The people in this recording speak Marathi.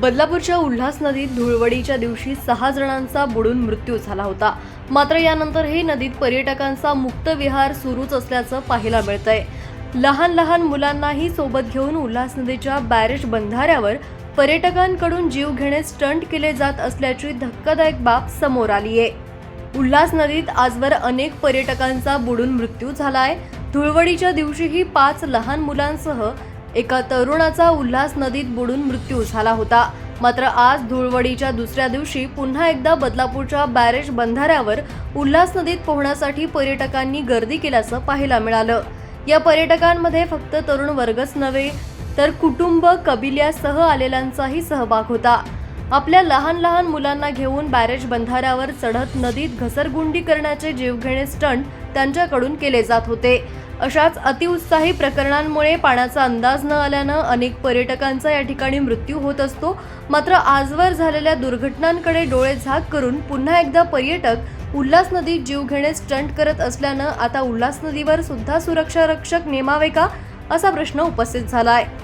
बदलापूरच्या उल्हास नदीत धुळवडीच्या दिवशी सहा जणांचा बुडून मृत्यू झाला होता. मात्र यानंतर हे नदीत पर्यटकांचा मुक्त विहार सुरूच असल्याचं पाहायला मिळतंय. लहान लहान मुलांनाही सोबत घेऊन उल्हास नदीच्या बॅरेज बंधाऱ्यावर पर्यटकांकडून जीव घेणे स्टंट केले जात असल्याची धक्कादायक बाब समोर आली आहे उल्हास नदीत आजवर अनेक पर्यटकांचा बुडून मृत्यू झाला आहे धुळवडीच्या दिवशीही पाच लहान मुलांसह एका तरुणाचा उल्हास नदीत बुडून मृत्यू झाला होता. मात्र आज धुळवडीच्या दुसऱ्या दिवशी पुन्हा एकदा बदलापूरच्या बॅरेज बंधाऱ्यावर उल्हास नदीत पोहण्यासाठी पर्यटकांनी गर्दी केल्याचं पाहायला मिळालं. या पर्यटकांमध्ये फक्त तरुण वर्गच नव्हे तर कुटुंब कबिल्यासह आलेल्यांचाही सहभाग होता. आपल्या लहान लहान मुलांना घेऊन बॅरेज बंधाऱ्यावर चढत नदीत घसरगुंडी करण्याचे जीवघेणे स्टंट त्यांच्याकडून केले जात होते. अशाच अतिउत्साही प्रकरणांमुळे पाण्याचा अंदाज न आल्यानं अनेक पर्यटकांचा या ठिकाणी मृत्यू होत असतो. मात्र आजवर झालेल्या दुर्घटनांकडे डोळे झाक करून पुन्हा एकदा पर्यटक उल्हास नदीत जीव घेणे स्टंट करत असल्यानं आता उल्हास नदीवर सुद्धा सुरक्षा रक्षक नेमावे का? असा प्रश्न उपस्थित झाला आहे